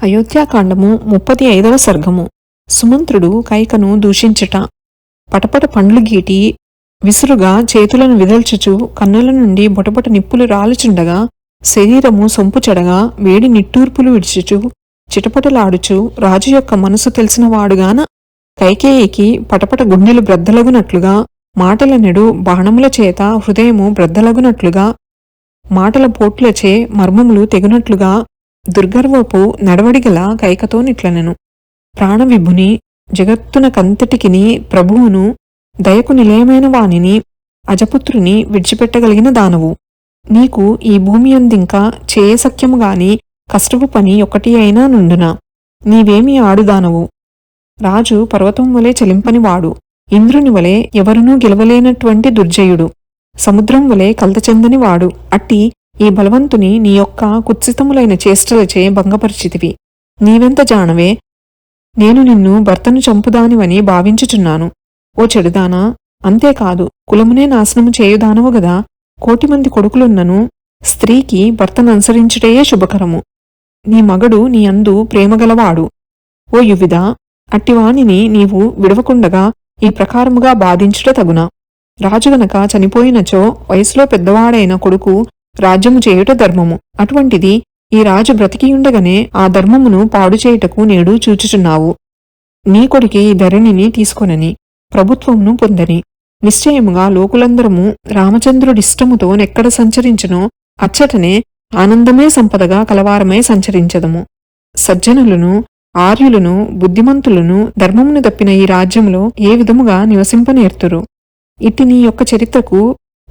అయోధ్యాకాండము ముప్పది ఐదవ సర్గము. సుమంత్రుడు కైకను దూషించుట. పటపట పండ్లు గీటి విసురుగా చేతులను విదల్చుచు కన్నుల నుండి బొటబొట నిప్పులు రాలుచుండగా శరీరము సొంపు చెడగా వేడి నిట్టూర్పులు విడిచుచు చిటపటలాడుచు రాజు యొక్క మనసు తెలిసిన వాడుగాన కైకేయికి పటపట గుండెలు బ్రద్దలగునట్లుగా మాటల నెడు బాణముల చేత హృదయము బ్రద్దలగునట్లుగా మాటల పోట్లచే మర్మములు తెగునట్లుగా దుర్గర్వపు నడవడిగల కైకతో నిట్లనెను ప్రాణవిభుని జగత్తున కంతటికిని ప్రభువును దయకు నిలయమైన వానిని అజపుత్రుని విడిచిపెట్టగలిగిన దానవు. నీకు ఈ భూమి అందింకా చేయసఖ్యము కష్టపు పని ఒకటి అయినా నుండునా? నీవేమి ఆడుదానవు రాజు పర్వతం వలె చలింపనివాడు. ఇంద్రుని వలె ఎవరునూ గెలవలేనటువంటి దుర్జయుడు. సముద్రం వలె కలతచెందని వాడు అట్టి ఈ బలవంతుని నీ యొక్క కుత్సితములైన చేష్టలచే భంగపరిచితివి. నీవెంత జానవే? నేను నిన్ను భర్తను చంపుదానివని భావించుచున్నాను. ఓ చెడుదానా? అంతేకాదు కులమునే నాశనము చేయుదానవు గదా? కోటి మంది కొడుకులున్నను స్త్రీకి భర్తను అనుసరించుటయే శుభకరము. నీ మగడు నీ అందు ప్రేమగలవాడు. ఓ యువిదా అట్టివానిని నీవు విడవకుండగా ఈ ప్రకారముగా బాధించుట తగునా? రాజు గనక చనిపోయినచో వయసులో పెద్దవాడైన కొడుకు రాజ్యము చేయుట ధర్మము. అటువంటిది ఈ రాజు బ్రతికియుండగానే ఆ ధర్మమును పాడు చేయుటకు నేడు చూచుచున్నావు. నీ కొడుకి ఈ ధరణిని తీసుకొనని ప్రభుత్వమును పొందని. నిశ్చయముగా లోకులందరము రామచంద్రుడిష్టముతో నెక్కడ సంచరించునో అచ్చటనే ఆనందమే సంపదగా కలవారమై సంచరించదము. సజ్జనులను ఆర్యులను బుద్ధిమంతులను ధర్మమును తప్పిన ఈ రాజ్యములో ఏ విధముగా నివసింపనేర్తురు? ఇట్టి నీ యొక్క చరిత్రకు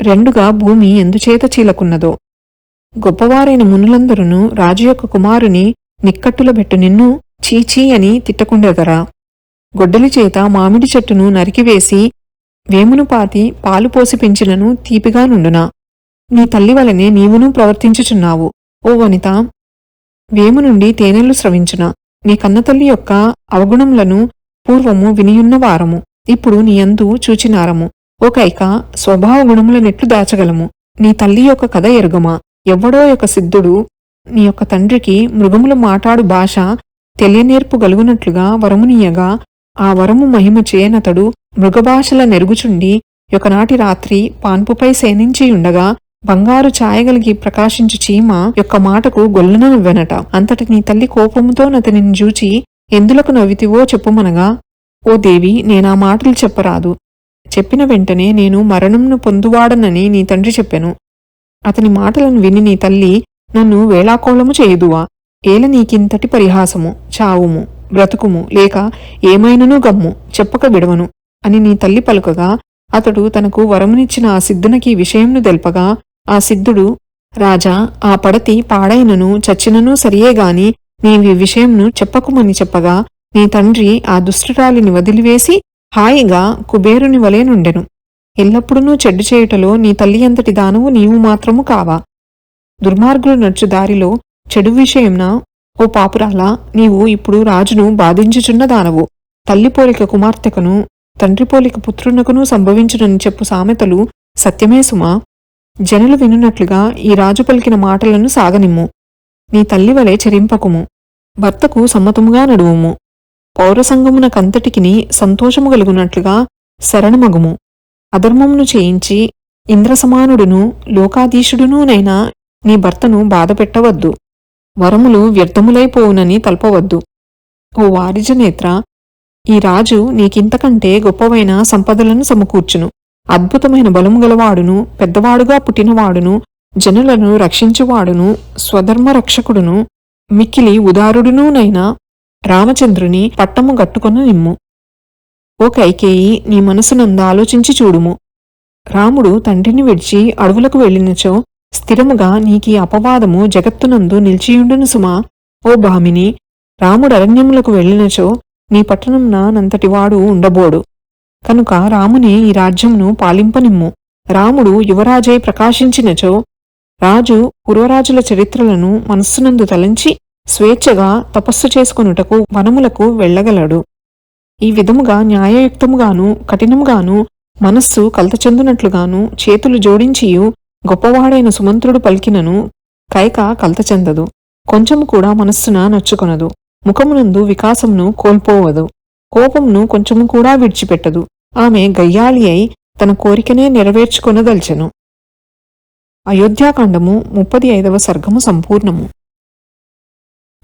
రెండుగా భూమి ఎందుచేత చీలకున్నదో. గొప్పవారైన మునులందరూ రాజు యొక్క కుమారుని నిక్కట్టులబెట్టు నిన్ను చీచీ అని తిట్టకుండెదరా. గొడ్డలి చేత మామిడి చెట్టును నరికివేసి వేమును పాతి పాలు పోసి పెంచినను తీపిగా నుండునా. నీ తల్లి వలనే నీవును ప్రవర్తించుచున్నావు. ఓ వనిత వేము నుండి తేనెలు స్రవించున. నీ కన్నతల్లి యొక్క అవగుణములను పూర్వము వినియున్న వారము. ఇప్పుడు నీ అందు చూచినారము. ఓ కైక స్వభావ గుణములనెట్లు దాచగలము? నీ తల్లి యొక్క కథ ఎరుగమా? ఎవ్వడో యొక్క సిద్ధుడు నీ యొక్క తండ్రికి మృగములు మాటాడు భాష తెలియనేర్పు గలుగునట్లుగా వరమునీయగా ఆ వరము మహిమ చేయనతడు మృగభాషల నెరుగుచుండి ఒకనాటి రాత్రి పాన్పుపై సేనించియుండగా బంగారు ఛాయగలిగి ప్రకాశించు చీమ యొక్క మాటకు గొల్లున నవ్వెనట. అంతటి నీ తల్లి కోపముతో నతనిని జూచి ఎందులకు నవ్వితివో చెప్పుమనగా ఓ దేవి నేనా మాటలు చెప్పరాదు. చెప్పిన వెంటనే నేను మరణంను పొందువాడనని నీ తండ్రి చెప్పెను. అతని మాటలను విని నీ తల్లి నన్ను వేళాకోళము చేయుదువా? ఏల నీకింతటి పరిహాసము చావుము బ్రతుకుము లేక ఏమైనను గమ్ము చెప్పక విడవను అని నీ తల్లి పలుకగా అతడు తనకు వరమునిచ్చిన ఆ సిద్ధునకి విషయంను తెల్పగా ఆ సిద్ధుడు రాజా ఆ పడతి పాడైనను చచ్చినను సరియేగాని నీవి విషయంను చెప్పకుమని చెప్పగా నీ తండ్రి ఆ దుష్టురాలిని వదిలివేసి హాయిగా కుబేరుని వలె నుండెను. ఎల్లప్పుడూ చెడ్డు చేయుటలో నీ తల్లి అంతటి దానవు నీవు మాత్రము కావా? దుర్మార్గులు నడుచు దారిలో చెడు విషయంన ఓ పాపురాలా నీవు ఇప్పుడు రాజును బాధించుచున్న దానవు. తల్లి పోలిక కుమార్తెకును తండ్రి పోలిక పుత్రునకును సంభవించునని చెప్పు సామెతలు సత్యమే సుమా. జనులు వినున్నట్లుగా ఈ రాజు పలికిన మాటలను సాగనిమ్ము. నీ తల్లి వలె చెరింపకుము. భర్తకు సమ్మతముగా నడువుము. పౌరసంగమున కంతటికిని సంతోషము కలుగునట్లుగా శరణమగుము. అధర్మమును చేయించి ఇంద్రసమానుడును లోకాధీశుడునూనైనా నీ భర్తను బాధపెట్టవద్దు. వరములు వ్యర్థములైపోవునని తలపవద్దు. ఓ వారిజనేత్ర ఈ రాజు నీకింతకంటే గొప్పవైన సంపదలను సమకూర్చును. అద్భుతమైన బలము గలవాడును పెద్దవాడుగా పుట్టినవాడును జనులను రక్షించువాడును స్వధర్మ రక్షకుడును మిక్కిలి ఉదారుడునూనైనా రామచంద్రుని పట్టము గట్టుకొన నిమ్ము. ఓ కైకేయి నీ మనసునందు ఆలోచించి చూడుము. రాముడు తండ్రిని విడిచి అడవులకు వెళ్ళినచో స్థిరముగా నీకీ అపవాదము జగత్తునందు నిలిచియుండును సుమా. ఓ భామిని రాముడు అరణ్యములకు వెళ్ళినచో నీ పట్టణంన నంతటివాడు ఉండబోడు. కనుక రాముని ఈ రాజ్యమును పాలింపనిమ్ము. రాముడు యువరాజై ప్రకాశించినచో రాజు పూర్వరాజుల చరిత్రలను మనస్సునందు తలంచి స్వేచ్ఛగా తపస్సు చేసుకొనుటకు వనములకు వెళ్ళగలడు. ఈ విధముగా న్యాయయుక్తముగాను కఠినముగాను మనస్సు కలతచెందునట్లుగాను చేతులు జోడించియు గొప్పవాడైన సుమంత్రుడు పలికినను కైక కలతచెందదు. కొంచెము కూడా మనస్సున నచ్చుకొనదు. ముఖమునందు వికాసమును కోల్పోవదు. కోపమును కొంచెము కూడా విడిచిపెట్టదు. ఆమె గయ్యాళి అయి తన కోరికనే నెరవేర్చుకొనదల్చెను. అయోధ్యాకాండము ముప్పది ఐదవ సర్గము సంపూర్ణము.